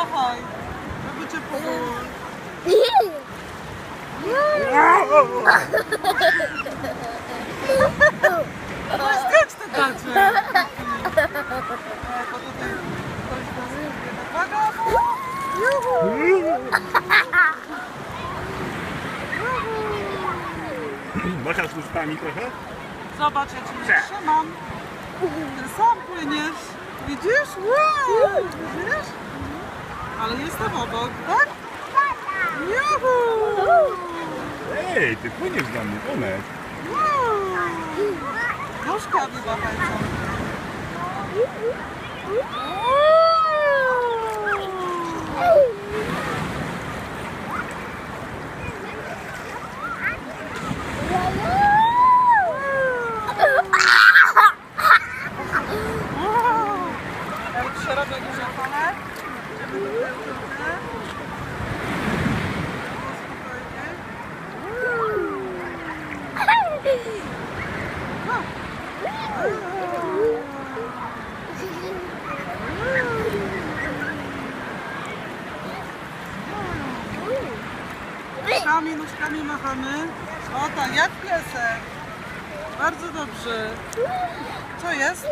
Machaj. Żeby cię powoli. No skacz te gacie. Jako tutaj ktoś nas Juhu! Machasz ustami trochę? Zobacz, ja cię nie trzymam. Ty sam płyniesz. Widzisz? Wow! Widzisz? Ale jestem obok, tak? Juhu! Ej, ty płyniesz dla mnie, Tomek. Nóżkami machaj co. Ja już się robię duże fale. Nóżkami, nóżkami machamy. O tak, jak piesek. Bardzo dobrze. Co jest?